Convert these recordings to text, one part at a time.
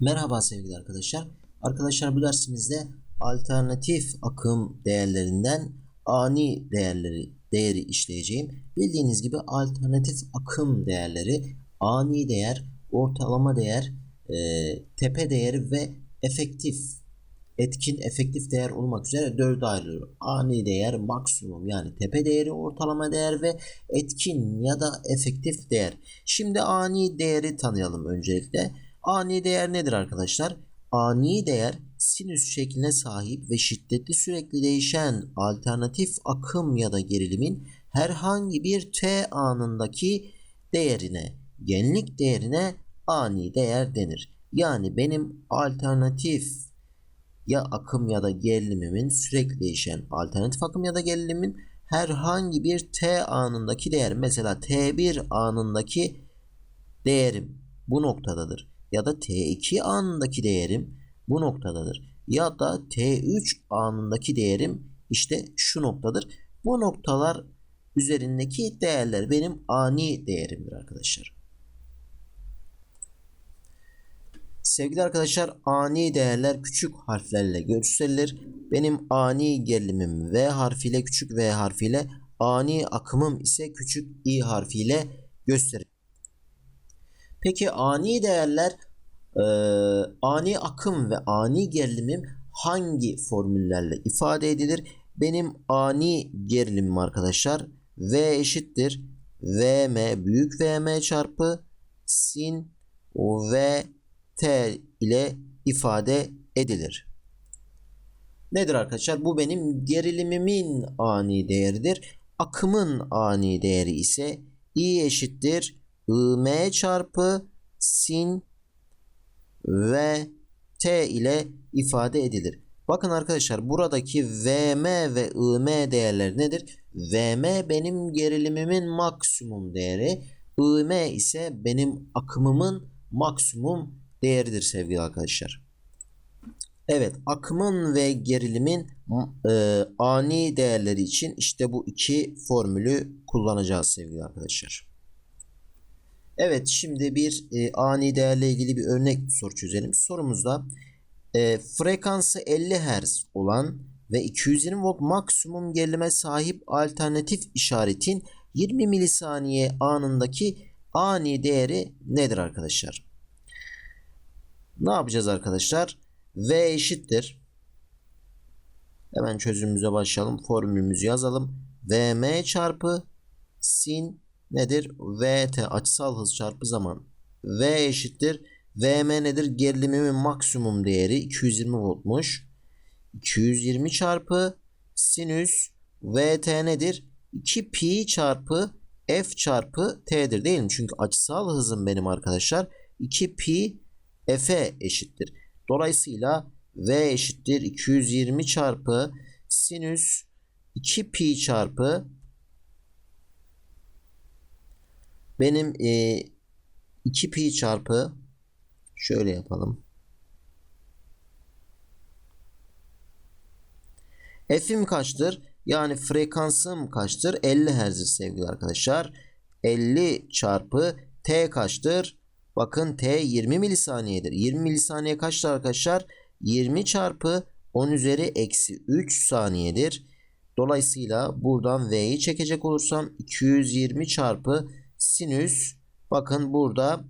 Merhaba sevgili arkadaşlar. Arkadaşlar bu dersimizde alternatif akım değerlerinden ani değerleri değeri işleyeceğim. Bildiğiniz gibi alternatif akım değerleri ani değer, ortalama değer, e, tepe değeri ve efektif etkin efektif değer olmak üzere dörde ayrılıyor. Ani değer, maksimum yani tepe değeri, ortalama değer ve etkin ya da efektif değer. Şimdi ani değeri tanıyalım öncelikle. Ani değer nedir arkadaşlar? Ani değer sinüs şekline sahip ve şiddetli sürekli değişen alternatif akım ya da gerilimin herhangi bir t anındaki değerine, genlik değerine ani değer denir. Yani benim alternatif ya akım ya da gerilimimin sürekli değişen alternatif akım ya da gerilimin herhangi bir t anındaki değer mesela t1 anındaki değerim bu noktadadır ya da t2 anındaki değerim bu noktadadır ya da t3 anındaki değerim işte şu noktadır. Bu noktalar üzerindeki değerler benim ani değerimdir arkadaşlar. Sevgili arkadaşlar ani değerler küçük harflerle gösterilir. Benim ani gerilimim V harfiyle küçük V harfiyle ani akımım ise küçük i harfiyle gösterilir. Peki ani değerler e, ani akım ve ani gerilimim hangi formüllerle ifade edilir? Benim ani gerilimim arkadaşlar V eşittir Vm büyük Vm çarpı sin V T ile ifade edilir. Nedir arkadaşlar? Bu benim gerilimimin ani değeridir. Akımın ani değeri ise I eşittir IM çarpı sin ve T ile ifade edilir. Bakın arkadaşlar buradaki VM ve IM değerleri nedir? VM benim gerilimimin maksimum değeri. IM ise benim akımımın maksimum değeridir sevgili arkadaşlar. Evet akımın ve gerilimin e, ani değerleri için işte bu iki formülü kullanacağız sevgili arkadaşlar. Evet şimdi bir e, ani değerle ilgili bir örnek soru çözelim. Sorumuzda e, frekansı 50 Hz olan ve 220 volt maksimum gerilime sahip alternatif işaretin 20 milisaniye anındaki ani değeri nedir arkadaşlar? Ne yapacağız arkadaşlar? V eşittir. Hemen çözümümüze başlayalım. Formülümüzü yazalım. Vm çarpı sin nedir? Vt açısal hız çarpı zaman. V eşittir. Vm nedir? Gerilimimin maksimum değeri 220 voltmuş. 220 çarpı sinüs Vt nedir? 2 pi çarpı f çarpı t'dir değil mi? Çünkü açısal hızım benim arkadaşlar 2 pi f'e eşittir. Dolayısıyla v eşittir 220 çarpı sinüs 2 pi çarpı benim e, 2 pi çarpı şöyle yapalım. F'im kaçtır? Yani frekansım kaçtır? 50 Hz sevgili arkadaşlar. 50 çarpı T kaçtır? Bakın T 20 milisaniyedir. 20 milisaniye kaçtır arkadaşlar? 20 çarpı 10 üzeri eksi 3 saniyedir. Dolayısıyla buradan V'yi çekecek olursam 220 çarpı sinüs bakın burada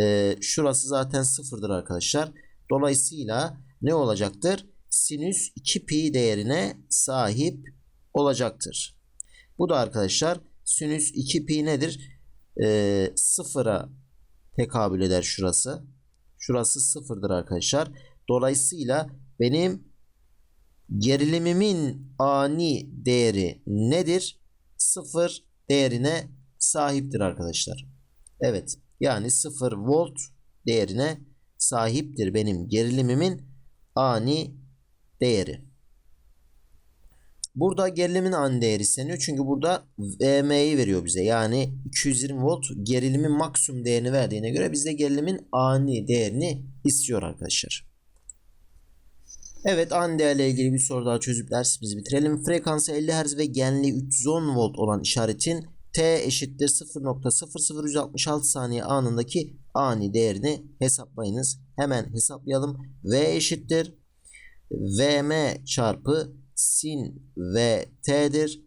e, şurası zaten sıfırdır arkadaşlar. Dolayısıyla ne olacaktır? Sinüs 2 pi değerine sahip olacaktır. Bu da arkadaşlar sinüs 2 pi nedir? E, sıfıra tekabül eder şurası. Şurası sıfırdır arkadaşlar. Dolayısıyla benim gerilimimin ani değeri nedir? Sıfır değerine sahiptir arkadaşlar. Evet. Yani 0 volt değerine sahiptir benim gerilimimin ani değeri. Burada gerilimin ani değeri isteniyor. Çünkü burada VM'yi veriyor bize. Yani 220 volt gerilimin maksimum değerini verdiğine göre bizde gerilimin ani değerini istiyor arkadaşlar. Evet ani değerle ilgili bir soru daha çözüp dersimizi bitirelim. Frekansı 50 Hz ve genliği 310 volt olan işaretin t eşittir 0.00166 saniye anındaki ani değerini hesaplayınız. Hemen hesaplayalım. V eşittir. Vm çarpı sin Vt'dir.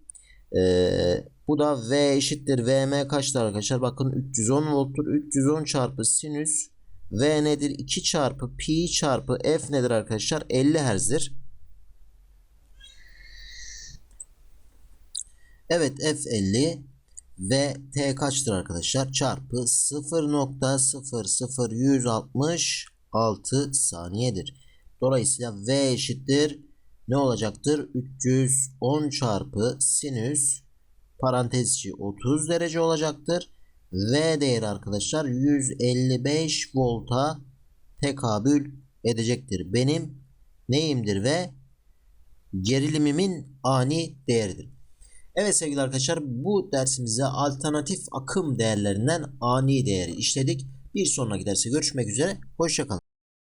Ee, bu da V eşittir. Vm kaçtır arkadaşlar? Bakın 310 volttur. 310 çarpı sinüs V nedir? 2 çarpı pi çarpı f nedir arkadaşlar? 50 Hz'dir. Evet f50 ve t kaçtır arkadaşlar? Çarpı 0.00166 saniyedir. Dolayısıyla v eşittir. Ne olacaktır? 310 çarpı sinüs parantez içi 30 derece olacaktır. V değeri arkadaşlar 155 volta tekabül edecektir. Benim neyimdir ve gerilimimin ani değeridir. Evet sevgili arkadaşlar bu dersimizde alternatif akım değerlerinden ani değeri işledik. Bir sonraki derse görüşmek üzere. Hoşçakalın.